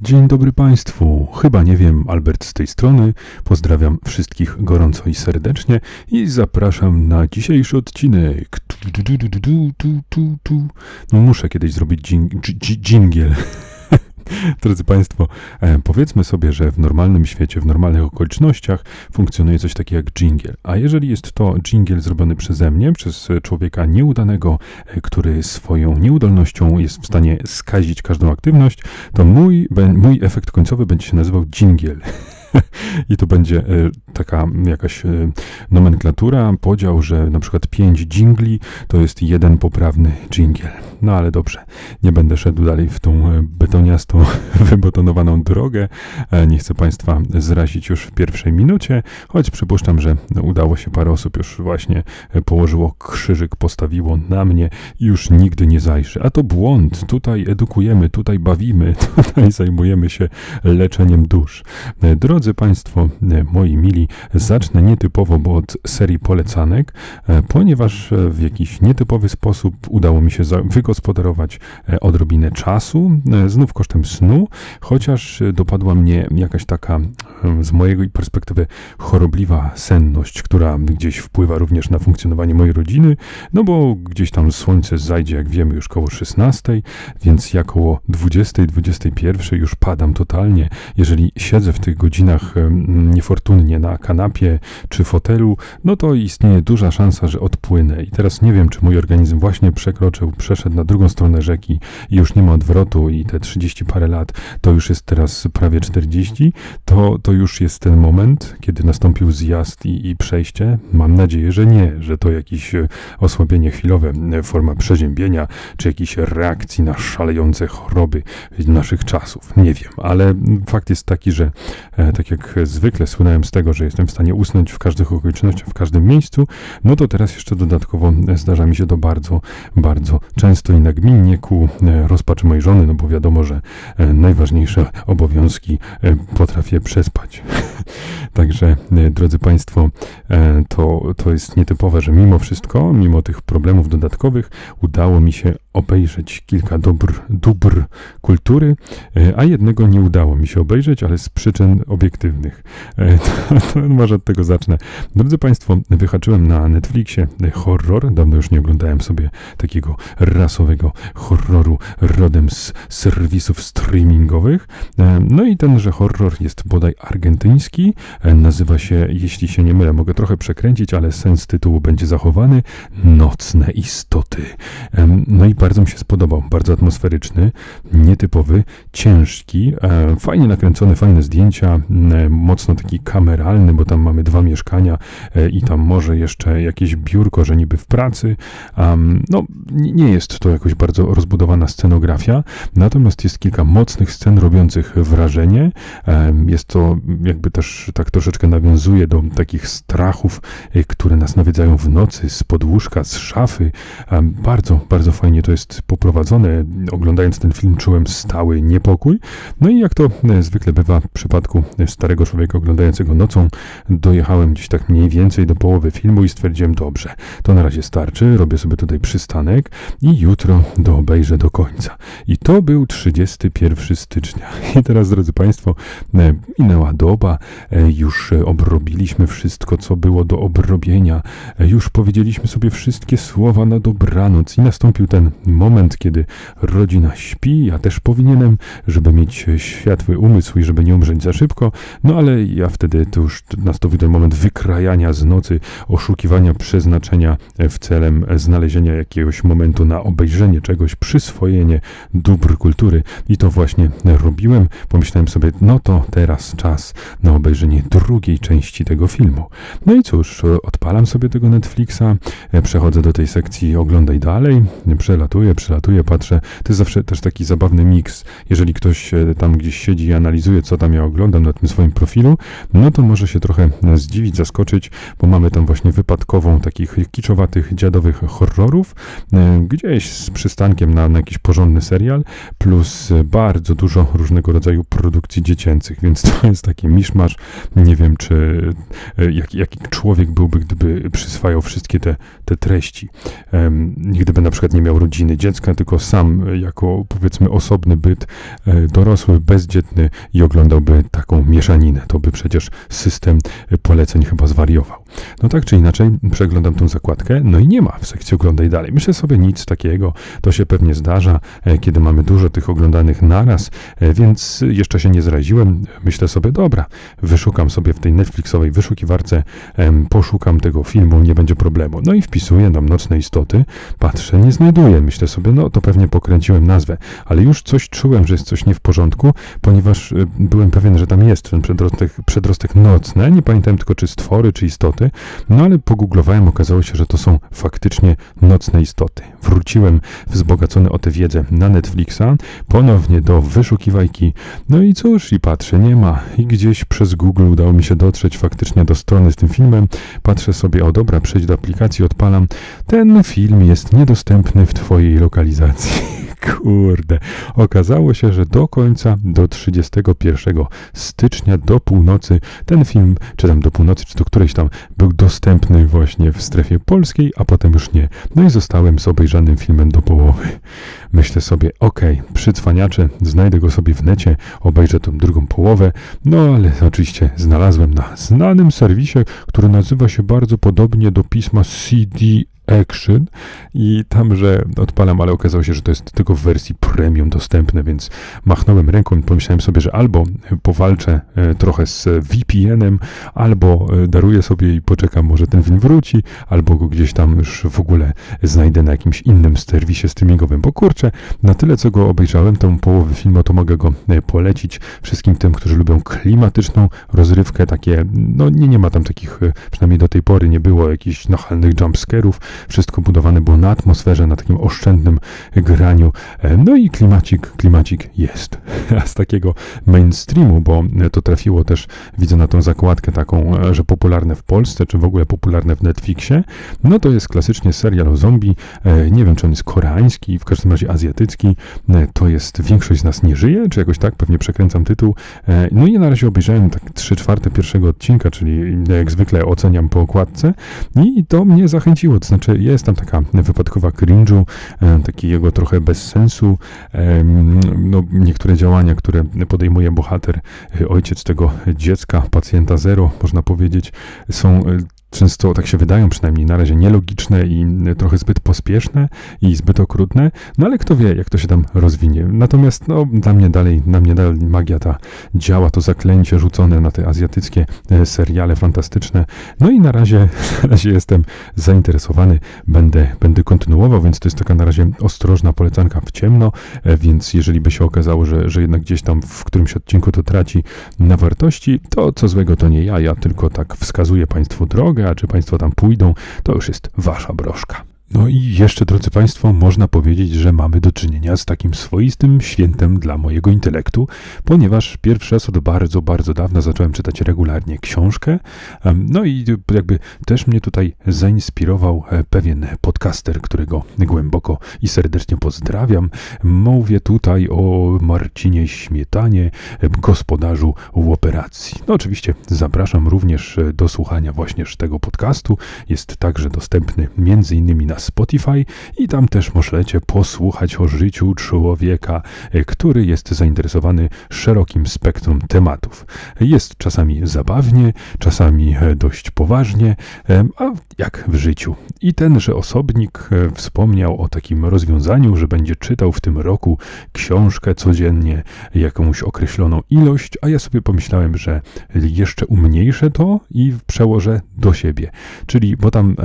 Dzień dobry Państwu. Chyba nie wiem, Albert z tej strony. Pozdrawiam wszystkich gorąco i serdecznie i zapraszam na dzisiejszy odcinek. No muszę kiedyś zrobić dżing, dż- dżingiel. Drodzy Państwo, e, powiedzmy sobie, że w normalnym świecie, w normalnych okolicznościach funkcjonuje coś takiego jak jingle. A jeżeli jest to jingle zrobiony przeze mnie, przez człowieka nieudanego, e, który swoją nieudolnością jest w stanie skazić każdą aktywność, to mój, mój efekt końcowy będzie się nazywał jingle. I to będzie e, taka jakaś e, nomenklatura, podział, że na przykład pięć jingli to jest jeden poprawny jingle. No ale dobrze, nie będę szedł dalej w tą e, betoniastą, wybetonowaną drogę. Nie chcę Państwa zrazić już w pierwszej minucie, choć przypuszczam, że udało się parę osób już właśnie położyło krzyżyk, postawiło na mnie i już nigdy nie zajrzy. A to błąd. Tutaj edukujemy, tutaj bawimy, tutaj zajmujemy się leczeniem dusz. E, Drodzy Państwo, e, moi mili, zacznę nietypowo, bo od serii polecanek, e, ponieważ e, w jakiś nietypowy sposób udało mi się wygospodarować odrobinę czasu, znów kosztem snu, chociaż dopadła mnie jakaś taka z mojej perspektywy chorobliwa senność, która gdzieś wpływa również na funkcjonowanie mojej rodziny, no bo gdzieś tam słońce zajdzie, jak wiemy, już koło 16, więc ja koło 20, 21 już padam totalnie. Jeżeli siedzę w tych godzinach em, niefortunnie na kanapie czy fotelu, no to istnieje duża szansa, że odpłynę. I teraz nie wiem, czy mój organizm właśnie przekroczył, przeszedł na drugą stronę rzeki i już nie ma odwrotu i te 30 parę lat, to już jest teraz prawie 40, to, to już jest ten moment, kiedy nastąpił zjazd i, i przejście. Mam nadzieję, że nie, że to jakieś e, osłabienie chwilowe, forma przeziębienia, czy jakiejś reakcji na szalejące choroby naszych czasów. Nie wiem, ale fakt jest taki, że e, tak jak zwykle słynąłem z tego, że jestem w stanie usnąć w każdych okolicznościach, w każdym miejscu, no to teraz jeszcze dodatkowo zdarza mi się to bardzo, bardzo często i nagminnie ku e, rozpaczy mojej żony, no bo wiadomo, że e, najważniejsze obowiązki e, potrafię przespać. Także, drodzy Państwo, to, to jest nietypowe, że mimo wszystko, mimo tych problemów dodatkowych, udało mi się obejrzeć kilka dóbr, dóbr kultury, e, a jednego nie udało mi się obejrzeć, ale z przyczyn obiektywnych. E, To, to może od tego zacznę. Drodzy Państwo, wyhaczyłem na Netflixie horror. Dawno już nie oglądałem sobie takiego rasowego horroru rodem z serwisów streamingowych. E, No i tenże horror jest bodaj argentyński. Nazywa się, jeśli się nie mylę, mogę trochę przekręcić, ale sens tytułu będzie zachowany. Nocne istoty. No i bardzo mi się spodobał. Bardzo atmosferyczny, nietypowy, ciężki, e, fajnie nakręcony, fajne zdjęcia, e, mocno taki kameralny, bo tam mamy dwa mieszkania e, i tam może jeszcze jakieś biurko, że niby w pracy. Am, no, nie jest to jakoś bardzo rozbudowana scenografia, natomiast jest kilka mocnych scen robiących wrażenie. Em, Jest to jakby też tak troszeczkę nawiązuje do takich strachów, e, które nas nawiedzają w nocy, z podłóżka, z szafy. Em, Bardzo, bardzo fajnie to jest poprowadzone. Oglądając ten film czułem stały niepokój. No i jak to e, zwykle bywa w przypadku starego człowieka oglądającego nocą, dojechałem gdzieś tak mniej więcej do połowy filmu i stwierdziłem, dobrze, to na razie starczy, robię sobie tutaj przystanek i jutro do obejrzę do końca. I to był 31 stycznia. I teraz, drodzy Państwo, e, minęła doba, e, już obrobiliśmy wszystko, co było do obrobienia, już powiedzieliśmy sobie wszystkie słowa na dobranoc i nastąpił ten moment, kiedy rodzina śpi, ja też powinienem, żeby mieć światły umysł i żeby nie umrzeć za szybko, no ale ja wtedy to już nastąpił ten moment wykrajania z nocy, oszukiwania przeznaczenia e, w celem znalezienia jakiegoś momentu na obejrzenie czegoś, przyswojenie dóbr kultury i to właśnie robiłem. Pomyślałem sobie, no to teraz czas na obejrzenie drugiej części tego filmu. No i cóż, odpalam sobie tego Netflixa, e, przechodzę do tej sekcji oglądaj dalej, przelatuję, przelatuję, patrzę. To jest zawsze też taki zabawny miks. Jeżeli ktoś e, tam gdzieś siedzi i analizuje, co tam ja oglądam na tym swoim profilu, no to może się trochę e, zdziwić, zaskoczyć, bo mamy tam właśnie wypadkową takich kiczowatych, dziadowych horrorów, e, gdzieś z przystankiem na, na jakiś porządny serial, plus bardzo dużo różnego rodzaju produkcji dziecięcych, więc to jest taki miszmasz. Nie wiem, czy e, jak, jaki człowiek byłby, gdyby przyswajał wszystkie te, te treści. Gdyby na przykład nie miał rodziny, rodziny, dziecka, tylko sam jako powiedzmy osobny byt, dorosły, bezdzietny i oglądałby taką mieszaninę. To by przecież system poleceń chyba zwariował. No tak czy inaczej, przeglądam tą zakładkę, no i nie ma w sekcji oglądaj dalej. Myślę sobie nic takiego, to się pewnie zdarza, kiedy mamy dużo tych oglądanych naraz, więc jeszcze się nie zraziłem. Myślę sobie, dobra, wyszukam sobie w tej Netflixowej wyszukiwarce, poszukam tego filmu, nie będzie problemu. No i wpisuję tam nocne istoty, patrzę, nie znajduję. Myślę sobie, no to pewnie pokręciłem nazwę, ale już coś czułem, że jest coś nie w porządku, ponieważ e, byłem pewien, że tam jest ten przedrostek, przedrostek nocny. Nie pamiętam tylko, czy stwory, czy istoty, no ale pogooglowałem, okazało się, że to są faktycznie nocne istoty. Wróciłem wzbogacony o tę wiedzę na Netflixa, ponownie do wyszukiwajki, no i cóż, i patrzę, nie ma. I gdzieś przez Google udało mi się dotrzeć faktycznie do strony z tym filmem. Patrzę sobie, o dobra, przejdź do aplikacji, odpalam. Ten film jest niedostępny w Twojej lokalizacji. Kurde. Okazało się, że do końca, do 31 stycznia, do północy, ten film, czy tam do północy, czy do którejś tam, był dostępny właśnie w strefie polskiej, a potem już nie. No i zostałem z obejrzanym filmem do połowy. Myślę sobie, okej, okay, przycwaniacze, znajdę go sobie w necie, obejrzę tą drugą połowę, no ale oczywiście znalazłem na znanym serwisie, który nazywa się bardzo podobnie do pisma CD Action. I tam, że odpalam, ale okazało się, że to jest tylko w wersji premium dostępne, więc machnąłem ręką i pomyślałem sobie, że albo powalczę e, trochę z VPN-em, albo e, daruję sobie i poczekam, może ten film wróci, albo go gdzieś tam już w ogóle znajdę na jakimś innym serwisie streamingowym, bo kurczę, na tyle co go obejrzałem, tą połowę filmu, to mogę go e, polecić wszystkim tym, którzy lubią klimatyczną rozrywkę, takie, no nie, nie ma tam takich, przynajmniej do tej pory nie było jakichś nachalnych jumpscarów, wszystko budowane było na atmosferze, na takim oszczędnym graniu. E, no i klimacik, klimacik jest. Z takiego mainstreamu, bo to trafiło też, widzę na tą zakładkę taką, e, że popularne w Polsce, czy w ogóle popularne w Netflixie, no to jest klasycznie serial o zombie. E, nie wiem, czy on jest koreański, w każdym razie azjatycki. To jest Większość z nas nie żyje, czy jakoś tak, pewnie przekręcam tytuł. No i na razie obejrzałem tak 3 czwarte pierwszego odcinka, czyli jak zwykle oceniam po okładce i to mnie zachęciło, to znaczy jest tam taka wypadkowa cringe'u, e, takiego trochę bez sensu. No, niektóre działania, które podejmuje bohater, e, ojciec tego dziecka, pacjenta zero, można powiedzieć, są e, często tak się wydają przynajmniej na razie nielogiczne i trochę zbyt pospieszne i zbyt okrutne, no ale kto wie, jak to się tam rozwinie. Natomiast no, dla mnie dalej, na mnie dalej magia ta działa, to zaklęcie rzucone na te azjatyckie e, seriale fantastyczne. No i na razie, na razie jestem zainteresowany, będę, będę kontynuował, więc to jest taka na razie ostrożna polecanka w ciemno, e, więc jeżeli by się okazało, że, że jednak gdzieś tam w którymś odcinku to traci na wartości, to co złego to nie ja, ja tylko tak wskazuję Państwu drogę, a czy Państwo tam pójdą, to już jest Wasza broszka. No i jeszcze, drodzy Państwo, można powiedzieć, że mamy do czynienia z takim swoistym świętem dla mojego intelektu, ponieważ pierwszy raz od bardzo, bardzo dawna zacząłem czytać regularnie książkę. No i jakby też mnie tutaj zainspirował e, pewien podcaster, którego głęboko i serdecznie pozdrawiam. Mówię tutaj o Marcinie Śmietanie, gospodarzu operacji. No oczywiście zapraszam również e, do słuchania właśnie tego podcastu. Jest także dostępny między innymi na Spotify i tam też możecie posłuchać o życiu człowieka, e, który jest zainteresowany szerokim spektrum tematów. Jest czasami zabawnie, czasami e, dość poważnie, e, a jak w życiu. I tenże osobnik wspomniał o takim rozwiązaniu, że będzie czytał w tym roku książkę codziennie, jakąś określoną ilość, a ja sobie pomyślałem, że jeszcze umniejszę to i przełożę do siebie. Czyli, bo tam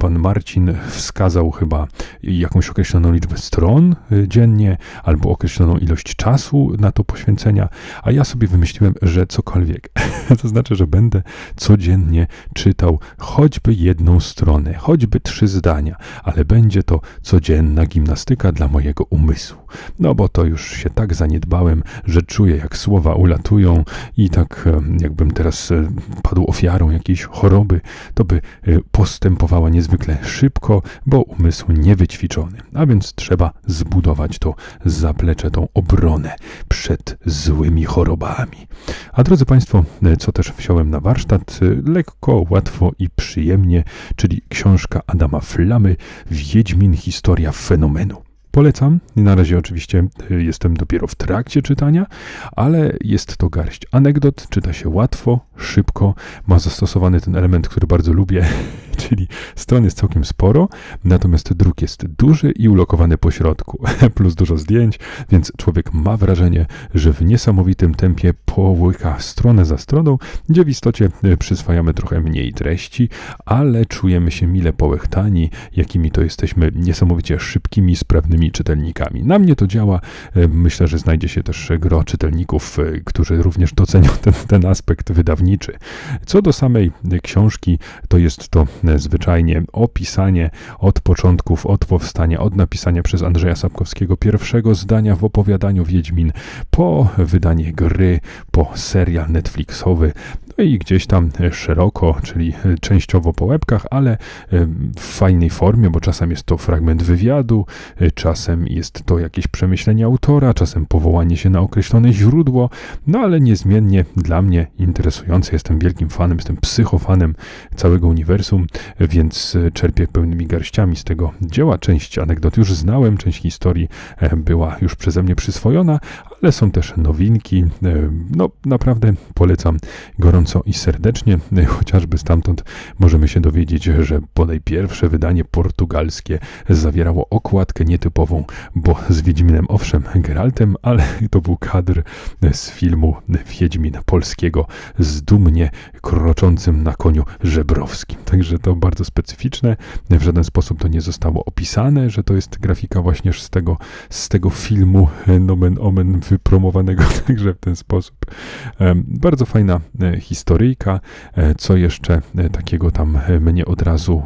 pan Marcin wskazał chyba jakąś określoną liczbę stron y, dziennie, albo określoną ilość czasu na to poświęcenia, a ja sobie wymyśliłem, że cokolwiek. to znaczy, że będę codziennie czytał choćby jedną stronę, choćby trzy zdania, ale będzie to codzienna gimnastyka dla mojego umysłu. No bo to już się tak zaniedbałem, że czuję, jak słowa ulatują i tak e, jakbym teraz e, padł ofiarą jakiejś choroby, to by e, postępowała niezwykle szybko, bo umysł niewyćwiczony. A więc trzeba zbudować to zaplecze, tą obronę przed złymi chorobami. A drodzy Państwo, co też wziąłem na warsztat, lekko, łatwo i przyjemnie, czyli książka Adama Flamy Wiedźmin Historia Fenomenu. Polecam. Na razie oczywiście y, jestem dopiero w trakcie czytania, ale jest to garść anegdot, czyta się łatwo, szybko, ma zastosowany ten element, który bardzo lubię, czyli stron jest całkiem sporo, natomiast druk jest duży i ulokowany po środku, plus dużo zdjęć, więc człowiek ma wrażenie, że w niesamowitym tempie połyka stronę za stroną, gdzie w istocie y, przyswajamy trochę mniej treści, ale czujemy się mile połechtani, jakimi to jesteśmy niesamowicie szybkimi, sprawnymi czytelnikami. Na mnie to działa. Y, Myślę, że znajdzie się też gro czytelników, y, którzy również docenią ten, ten aspekt Co do samej książki, to jest to e, zwyczajnie opisanie od początków, od powstania, od napisania przez Andrzeja Sapkowskiego pierwszego zdania w opowiadaniu Wiedźmin, po wydanie gry, po serial Netflixowy, i gdzieś tam e, szeroko, czyli e, częściowo po łebkach, ale e, w fajnej formie, bo czasem jest to fragment wywiadu, czasem jest to jakieś przemyślenie autora, czasem powołanie się na określone źródło, no ale niezmiennie dla mnie interesujące. Jestem wielkim fanem, jestem psychofanem całego uniwersum, więc czerpię pełnymi garściami z tego dzieła. Część anegdot już znałem, część historii była już przeze mnie przyswojona, ale są też nowinki. No, naprawdę polecam gorąco i serdecznie. Chociażby stamtąd możemy się dowiedzieć, że bodaj pierwsze wydanie portugalskie zawierało okładkę nietypową, bo z Wiedźminem, owszem, Geraltem, ale to był kadr z filmu Wiedźmin polskiego z dumnie kroczącym na koniu żebrowskim. Także to bardzo specyficzne. W żaden sposób to nie zostało opisane, że to jest grafika właśnie z tego, z tego filmu nomen omen wypromowanego także w ten sposób. Bardzo fajna e, historyjka. E, Co jeszcze e, takiego tam e, mnie od razu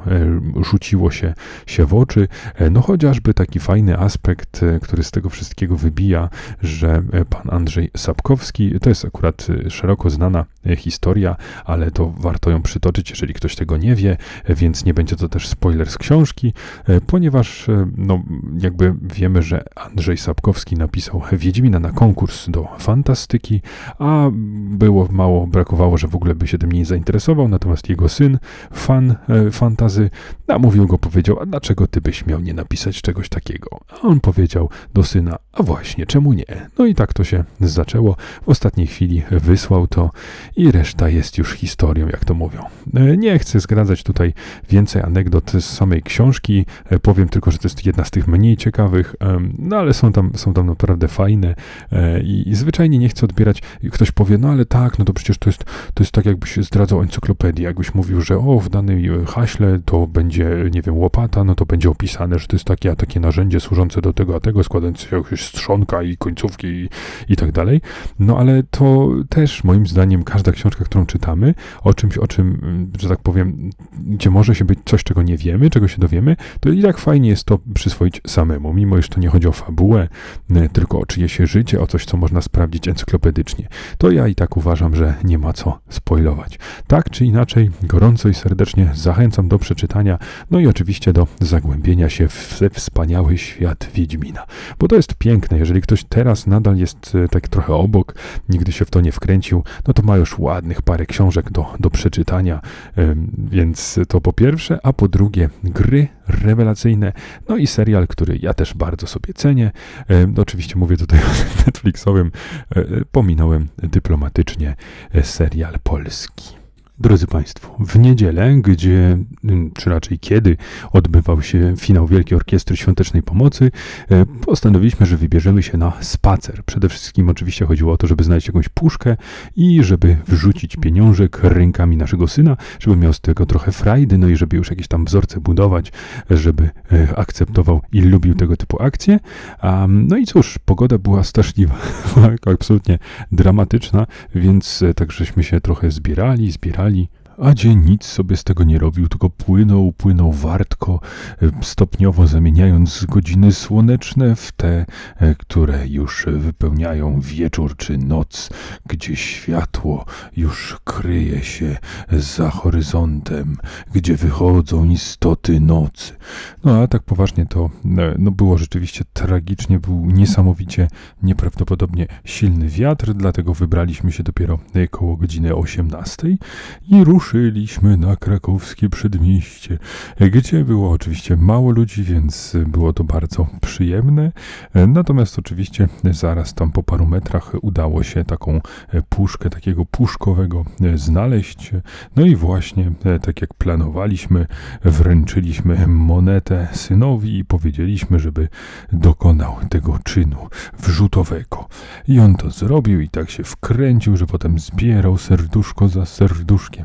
rzuciło się, się w oczy? No chociażby taki fajny aspekt, który z tego wszystkiego wybija, że pan Andrzej Sapkowski, to jest akurat szeroko znana historia, ale to warto ją przytoczyć, jeżeli ktoś tego nie wie, więc nie będzie to też spoiler z książki, e, ponieważ e, no, jakby wiemy, że Andrzej Sapkowski napisał Wiedźmina na konkurs do fantastyki, a było mało, brakowało, że w ogóle by się tym nie zainteresował, natomiast jego syn, fan e, fantazy, namówił go, powiedział, a dlaczego ty byś miał nie napisać czegoś takiego? A on powiedział do syna, a właśnie, czemu nie? No i tak to się zaczęło. W ostatniej chwili wysłał to i reszta jest już historią, jak to mówią. E, Nie chcę zgradzać tutaj więcej anegdot z samej książki, e, powiem tylko, że to jest jedna z tych mniej ciekawych, no ale są tam, są tam naprawdę fajne e, i, i zwyczajnie nie chcę odbierać, ktoś powie, no ale tak, no to przecież to jest, to jest tak jakbyś zdradzał encyklopedię, jakbyś mówił, że o, w danej e, haśle to będzie, nie wiem, łopata, no to będzie opisane, że to jest takie, a takie narzędzie służące do tego, a tego, składające się jakieś strzonka i końcówki i, i tak dalej. No ale to też moim zdaniem każda książka, którą czytamy, o czymś, o czym, mm, że tak powiem, gdzie może się być coś, czego nie wiemy, czego się dowiemy, to i tak fajnie jest to przyswoić samemu, mimo iż to nie chodzi o fabułę, tylko o czyjeś życie, o coś, co można sprawdzić encyklopedycznie. To ja i tak uważam, że nie ma co spoilować. Tak czy inaczej, gorąco i serdecznie zachęcam do przeczytania, no i oczywiście do zagłębienia się w wspaniały świat Wiedźmina. Bo to jest piękne, jeżeli ktoś teraz nadal jest e, tak trochę obok, nigdy się w to nie wkręcił, no to ma już ładnych parę książek do, do przeczytania, więc to po pierwsze, a po drugie gry rewelacyjne, no i serial, który ja też bardzo sobie cenię. Em, Oczywiście mówię tutaj o Netflixowym, e, e, pominąłem dyplomatycznie e, serial polski. Drodzy Państwo, w niedzielę, gdzie, mm, czy raczej kiedy, odbywał się finał Wielkiej Orkiestry Świątecznej Pomocy, e, postanowiliśmy, że wybierzemy się na spacer. Przede wszystkim oczywiście chodziło o to, żeby znaleźć jakąś puszkę i żeby wrzucić pieniążek rękami naszego syna, żeby miał z tego trochę frajdy, no i żeby już jakieś tam wzorce budować, żeby e, akceptował i lubił tego typu akcje. No i cóż, pogoda była straszliwa, absolutnie dramatyczna, więc e, tak żeśmy się trochę zbierali, zbierali. A dzień nic sobie z tego nie robił, tylko płynął, płynął wartko, e, stopniowo zamieniając godziny słoneczne w te, e, które już wypełniają wieczór czy noc, gdzie światło już kryje się za horyzontem, gdzie wychodzą istoty nocy. No a tak poważnie to e, no, było rzeczywiście tragicznie, był niesamowicie, nieprawdopodobnie silny wiatr, dlatego wybraliśmy się dopiero koło godziny 18 i ruszyliśmy ruszyliśmy na krakowskie przedmieście, gdzie było oczywiście mało ludzi, więc było to bardzo przyjemne. Natomiast oczywiście zaraz tam po paru metrach udało się taką puszkę takiego puszkowego znaleźć. No i właśnie tak jak planowaliśmy, wręczyliśmy monetę synowi i powiedzieliśmy, żeby dokonał tego czynu wrzutowego. I on to zrobił i tak się wkręcił, że potem zbierał serduszko za serduszkiem.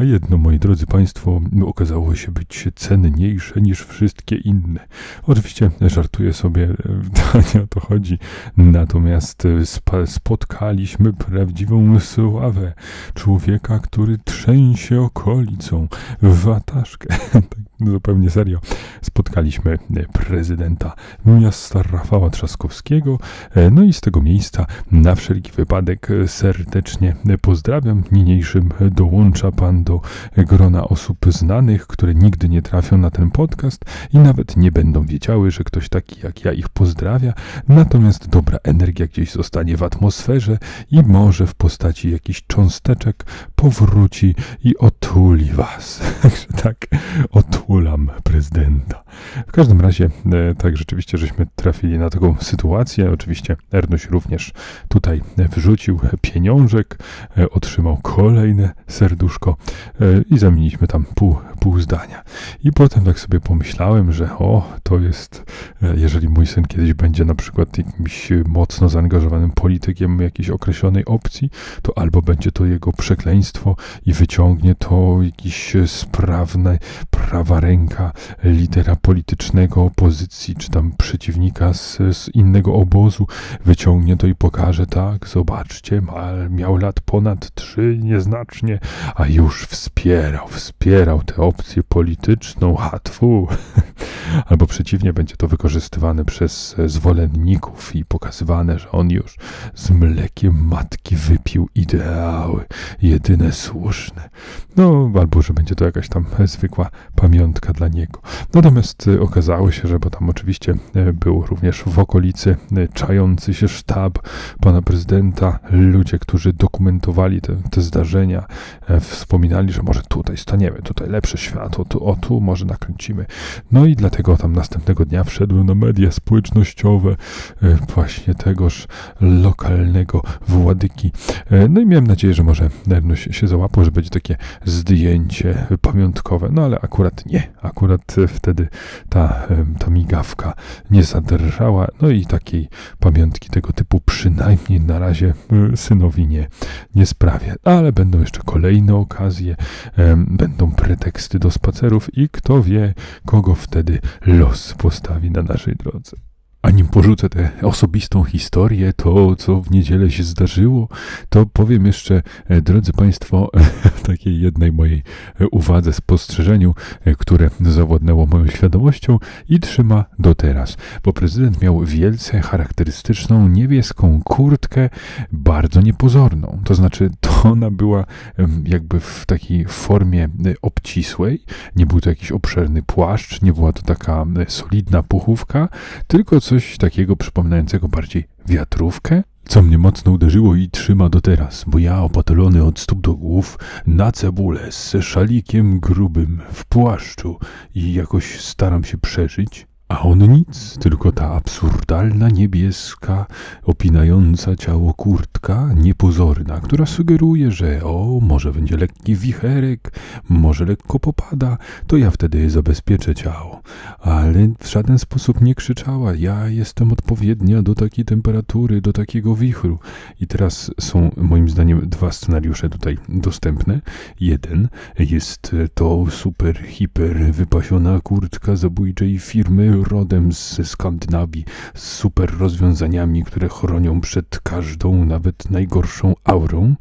A jedno, moi drodzy Państwo, okazało się być cenniejsze niż wszystkie inne. Oczywiście żartuję sobie, nie o to chodzi. Natomiast spotkaliśmy prawdziwą sławę człowieka, który trzęsie okolicą w wataszkę. Tak zupełnie serio. Spotkaliśmy prezydenta miasta Rafała Trzaskowskiego. No i z tego miejsca na wszelki wypadek serdecznie pozdrawiam. Niniejszym dołącza pan do grona osób znanych, które nigdy nie trafią na ten podcast i nawet nie będą wiedziały, że ktoś taki jak ja ich pozdrawia, natomiast dobra energia gdzieś zostanie w atmosferze i może w postaci jakichś cząsteczek powróci i otuli was. Także tak, otulam prezydenta. W każdym razie, e, tak rzeczywiście, żeśmy trafili na taką sytuację. Oczywiście Ernuś również tutaj wrzucił pieniążek, e, otrzymał kolejne serduszko e, i zamieniliśmy tam pół, pół zdania. I potem tak sobie pomyślałem, że o, to jest, jeżeli mój syn kiedyś będzie na przykład jakimś mocno zaangażowanym politykiem jakiejś określonej opcji, to albo będzie to jego przekleństwo i wyciągnie to jakiś sprawny, prawa ręka lidera politycznego opozycji, czy tam przeciwnika z, z innego obozu, wyciągnie to i pokaże, tak, zobaczcie, ma, miał lat ponad trzy nieznacznie, a już wspierał, wspierał tę opcję polityczną, hatwu. Albo przeciwnie, będzie to wykorzystywane przez zwolenników i pokazywane, że on już z mlekiem matki wypił ideały, jedyne słuszne. No, albo że będzie to jakaś tam zwykła pamiątka dla niego. Natomiast e, okazało się, że bo tam oczywiście e, był również w okolicy e, czający się sztab pana prezydenta, ludzie, którzy dokumentowali te, te zdarzenia, wspominali, że może tutaj staniemy, tutaj lepsze światło, tu, o tu może nakręcimy. No i dlatego tam następnego dnia wszedłem na media społecznościowe właśnie tegoż lokalnego władyki. No i miałem nadzieję, że może się załapał, że będzie takie zdjęcie pamiątkowe, no ale akurat nie. Akurat wtedy ta, ta migawka nie zadrżała, no i takiej pamiątki tego typu przynajmniej na razie e, synowi nie, nie sprawia. Ale będą jeszcze kolejne okazje, będą preteksty do spacerów i kto wie, kogo wtedy los postawi na naszej drodze. A nim porzucę tę osobistą historię, to co w niedzielę się zdarzyło, to powiem jeszcze, e, drodzy Państwo, takiej jednej mojej e, uwadze, spostrzeżeniu, e, które zawładnęło moją świadomością i trzyma do teraz. Bo prezydent miał wielce charakterystyczną niebieską kurtkę, bardzo niepozorną. To znaczy, to ona była jakby w takiej formie obcisłej, nie był to jakiś obszerny płaszcz, nie była to taka solidna puchówka, tylko coś takiego przypominającego bardziej wiatrówkę, co mnie mocno uderzyło i trzyma do teraz, bo ja opatolony od stóp do głów na cebulę z szalikiem grubym w płaszczu i jakoś staram się przeżyć, a on nic, tylko ta absurdalna niebieska, opinająca ciało kurtka, niepozorna, która sugeruje, że o, może będzie lekki wicherek, może lekko popada, to ja wtedy zabezpieczę ciało. Ale w żaden sposób nie krzyczała, ja jestem odpowiednia do takiej temperatury, do takiego wichru. I teraz są moim zdaniem dwa scenariusze tutaj dostępne. Jeden jest to super, hiper wypasiona kurtka zabójczej firmy rodem z Skandynawii, z super rozwiązaniami, które chronią przed każdą, nawet najgorszą aurą,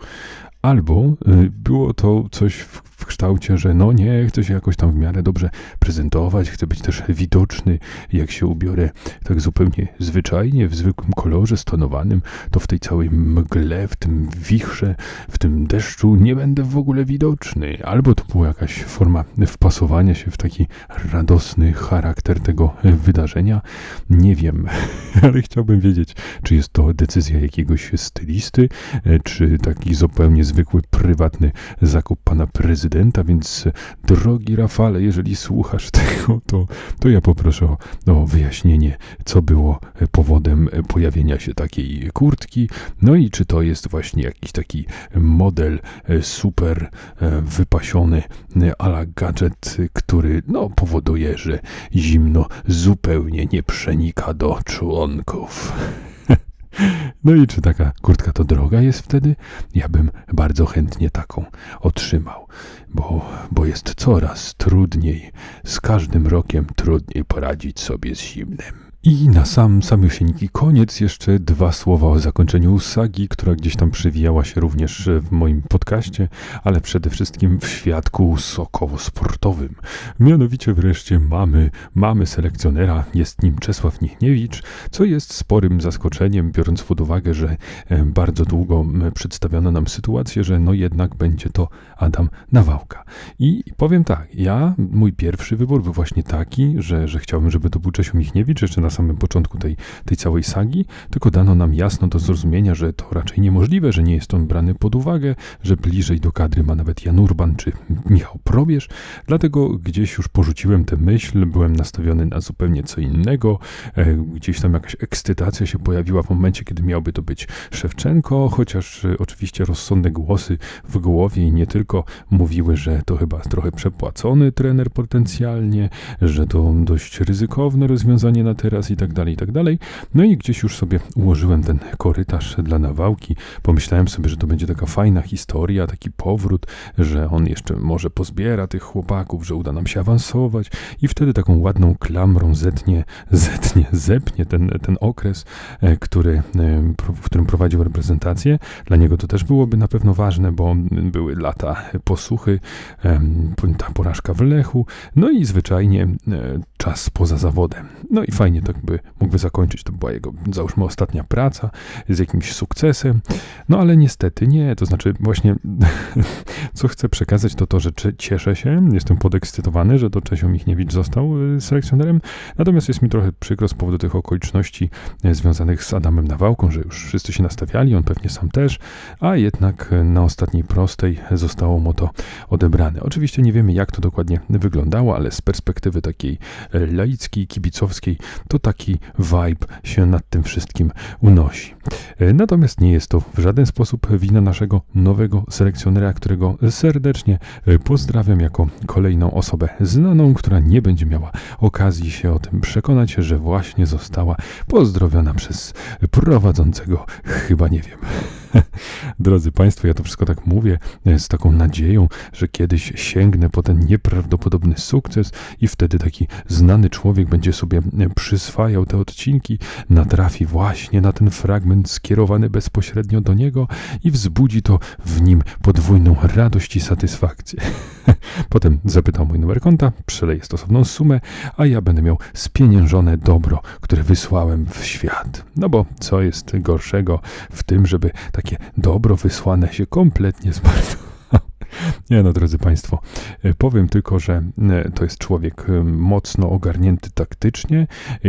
Albo y, było to coś w kształcie, że no nie, chcę się jakoś tam w miarę dobrze prezentować, chcę być też widoczny. Jak się ubiorę tak zupełnie zwyczajnie, w zwykłym kolorze stonowanym, to w tej całej mgle, w tym wichrze, w tym deszczu nie będę w ogóle widoczny. Albo to była jakaś forma wpasowania się w taki radosny charakter tego wydarzenia. Nie wiem, ale chciałbym wiedzieć, czy jest to decyzja jakiegoś stylisty, czy taki zupełnie zwykły, prywatny zakup pana prezydenta prezydenta, więc drogi Rafale, jeżeli słuchasz tego, to, to ja poproszę o, wyjaśnienie, co było powodem pojawienia się takiej kurtki, no i czy to jest właśnie jakiś taki model super wypasiony ala gadżet, który no, powoduje, że zimno zupełnie nie przenika do członków. No i czy taka kurtka to droga jest wtedy? Ja bym bardzo chętnie taką otrzymał, bo, bo jest coraz trudniej, z każdym rokiem trudniej poradzić sobie z zimnem. I na sam samysieńki koniec jeszcze dwa słowa o zakończeniu sagi, która gdzieś tam przywijała się również w moim podcaście, ale przede wszystkim w świadku sokowo-sportowym. Mianowicie wreszcie mamy, mamy selekcjonera, jest nim Czesław Nichniewicz, co jest sporym zaskoczeniem, biorąc pod uwagę, że e, bardzo długo przedstawiono nam sytuację, że no jednak będzie to Adam Nawałka. I powiem tak, ja, mój pierwszy wybór był właśnie taki, że, że chciałbym, żeby to był Czesiu Michniewicz, jeszcze na na samym początku tej, tej całej sagi, tylko dano nam jasno do zrozumienia, że to raczej niemożliwe, że nie jest on brany pod uwagę, że bliżej do kadry ma nawet Jan Urban czy Michał Probierz. Dlatego gdzieś już porzuciłem tę myśl, byłem nastawiony na zupełnie co innego. E, gdzieś tam jakaś ekscytacja się pojawiła w momencie, kiedy miałby to być Szewczenko, chociaż e, oczywiście rozsądne głosy w głowie i nie tylko mówiły, że to chyba trochę przepłacony trener potencjalnie, że to dość ryzykowne rozwiązanie na teraz i tak dalej, i tak dalej. No i gdzieś już sobie ułożyłem ten korytarz dla nawałki. Pomyślałem sobie, że to będzie taka fajna historia, taki powrót, że on jeszcze może pozbiera tych chłopaków, że uda nam się awansować i wtedy taką ładną klamrą zetnie, zetnie, zepnie ten, ten okres, e, który, e, w którym prowadził reprezentację. Dla niego to też byłoby na pewno ważne, bo były lata posuchy, ta porażka w Lechu, no i zwyczajnie e, czas poza zawodem. No i fajnie tak by mógłby zakończyć. To była jego, załóżmy, ostatnia praca z jakimś sukcesem. No ale niestety nie. To znaczy, właśnie, co chcę przekazać, to to, że cieszę się, jestem podekscytowany, że to Czesio Michniewicz został y, selekcjonerem. Natomiast jest mi trochę przykro z powodu tych okoliczności y, związanych z Adamem Nawałką, że już wszyscy się nastawiali, on pewnie sam też, a jednak y, na ostatniej prostej zostało mu to odebrane. Oczywiście nie wiemy, jak to dokładnie wyglądało, ale z perspektywy takiej laickiej, kibicowskiej, to taki vibe się nad tym wszystkim unosi. E, natomiast nie jest to w żaden sposób wina naszego nowego selekcjonera, którego serdecznie e, pozdrawiam jako kolejną osobę znaną, która nie będzie miała okazji się o tym przekonać, że właśnie została pozdrowiona przez prowadzącego, chyba nie wiem. Drodzy Państwo, ja to wszystko tak mówię e, z taką nadzieją, że kiedyś sięgnę po ten nieprawdopodobny sukces i wtedy taki znany człowiek będzie sobie e, przyswajał te odcinki, natrafi właśnie na ten fragment skierowany bezpośrednio do niego i wzbudzi to w nim podwójną radość i satysfakcję. Potem zapytał mój numer konta, przeleję stosowną sumę, a ja będę miał spieniężone dobro, które wysłałem w świat. No bo co jest gorszego w tym, żeby takie dobro wysłane się kompletnie zmarnowało? Nie no, drodzy Państwo, e, powiem tylko, że e, to jest człowiek e, mocno ogarnięty taktycznie,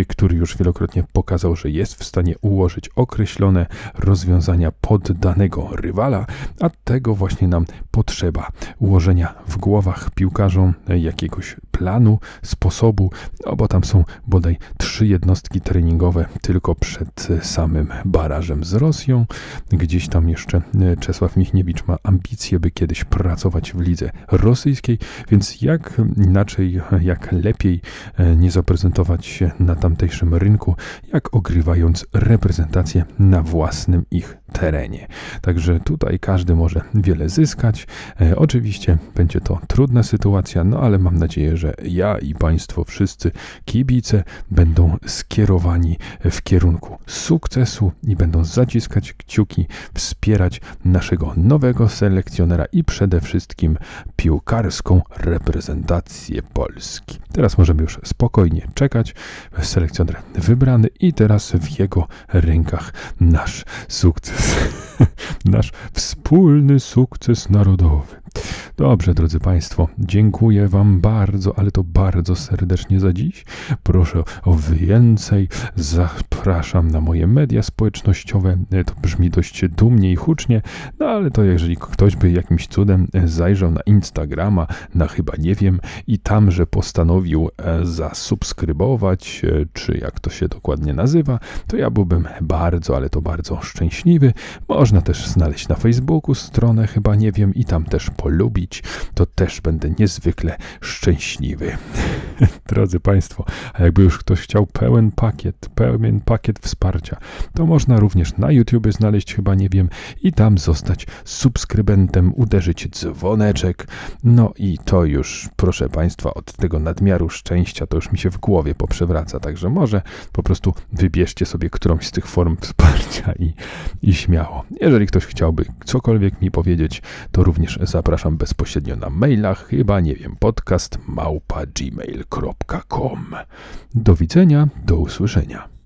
który już wielokrotnie pokazał, że jest w stanie ułożyć określone rozwiązania pod danego rywala, a tego właśnie nam potrzeba. Ułożenia w głowach piłkarzom jakiegoś planu, sposobu, no bo tam są bodaj trzy jednostki treningowe tylko przed samym barażem z Rosją. Gdzieś tam jeszcze Czesław Michniewicz ma ambicje, by kiedyś pracować w lidze rosyjskiej, więc jak inaczej, jak lepiej e, nie zaprezentować się na tamtejszym rynku, jak ogrywając reprezentację na własnym ich terenie. Także tutaj każdy może wiele zyskać. E, oczywiście będzie to trudna sytuacja, no ale mam nadzieję, że ja i Państwo wszyscy kibice będą skierowani w kierunku sukcesu i będą zaciskać kciuki, wspierać naszego nowego selekcjonera i przede wszystkim piłkarską reprezentację Polski. Teraz możemy już spokojnie czekać. Selekcjoner wybrany i teraz w jego rękach nasz sukces, nasz wspólny sukces narodowy. Dobrze, drodzy Państwo, dziękuję Wam bardzo, ale to bardzo serdecznie za dziś. Proszę o więcej. Zapraszam na moje media społecznościowe. To brzmi dość dumnie i hucznie, no ale to jeżeli ktoś by jakimś cudem zajrzał na Instagrama, na chyba nie wiem, i tamże postanowił e, zasubskrybować, e, czy jak to się dokładnie nazywa, to ja byłbym bardzo, ale to bardzo szczęśliwy. Można też znaleźć na Facebooku stronę, chyba nie wiem, i tam też polubić. To też będę niezwykle szczęśliwy. Drodzy Państwo, a jakby już ktoś chciał pełen pakiet, pełen pakiet wsparcia, to można również na YouTube znaleźć, chyba nie wiem, i tam zostać subskrybentem, uderzyć dzwoneczek. No i to już, proszę Państwa, od tego nadmiaru szczęścia to już mi się w głowie poprzewraca, także może po prostu wybierzcie sobie którąś z tych form wsparcia i, i śmiało. Jeżeli ktoś chciałby cokolwiek mi powiedzieć, to również zapraszam bezpośrednio na mailach, chyba nie wiem, podcast małpa gmail.com. Do widzenia, do usłyszenia.